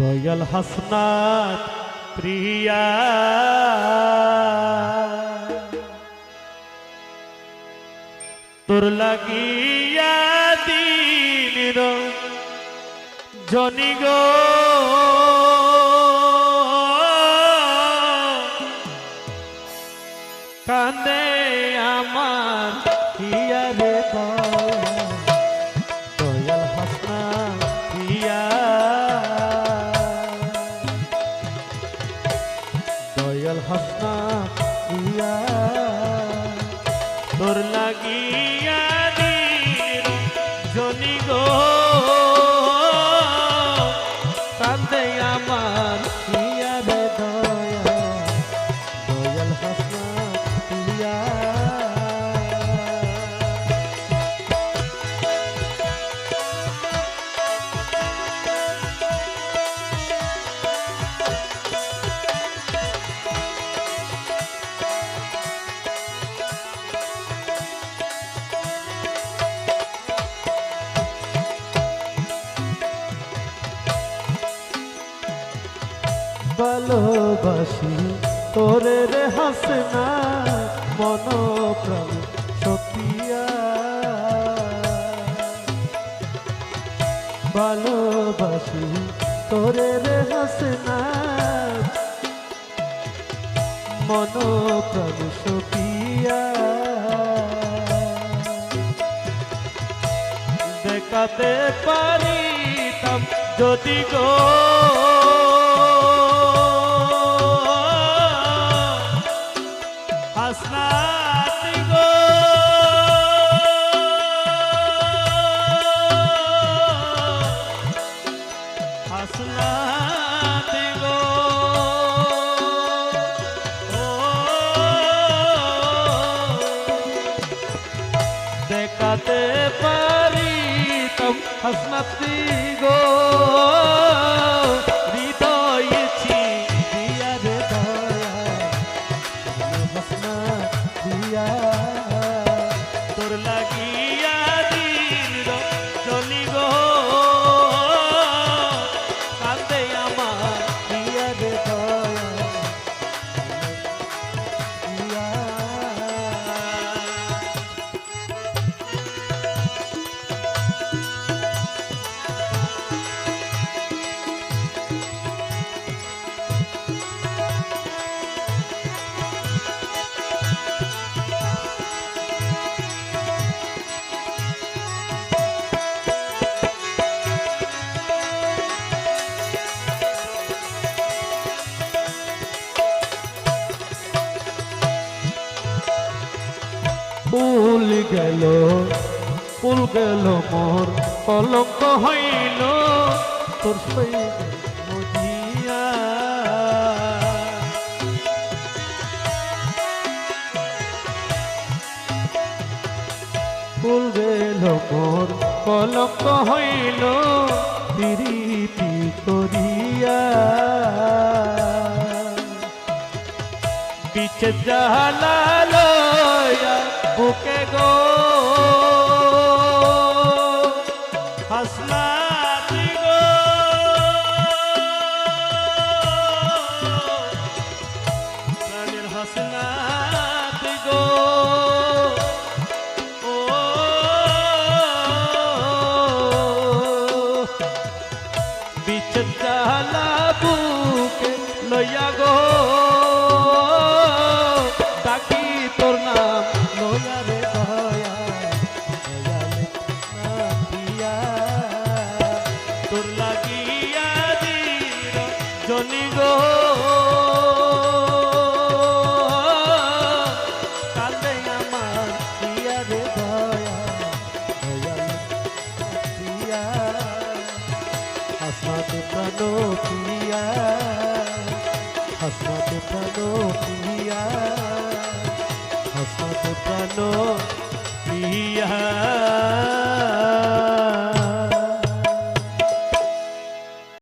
দয়াল হাসনাত প্রিয়া। তোর লাগিয়া দিন জনি গো। দয়াল হাসনা ইয়া তোর লাগিয়া দিন জনি গো। ভালোবাসি। তোরে রে হাসনা মন প্রাণ সপিয়া ভালোবাসি তোরে রে হাসনা মন প্রাণ সপিয়া দেখাতে পারিতাম যদি গো হাসনাতি গো। হৃদয়ে দিয়া রে দয়া। হাসনা দিয়া। তোর লাগিয়া ফুল গেল ফুল গেল মোর কলঙ্ক হইল। তোর সই মজিয়া ফুল গেল মোর কলঙ্ক হইল প্রীতি করিয়া। বিচ জালালয়া বুকে গো। ও বিচন চালা বুকে লইয়া গো। হাসনাতে প্রাণ প্রিয়া হাসনাতে প্রাণ প্রিয়া হাসনাতে প্রাণ প্রিয়া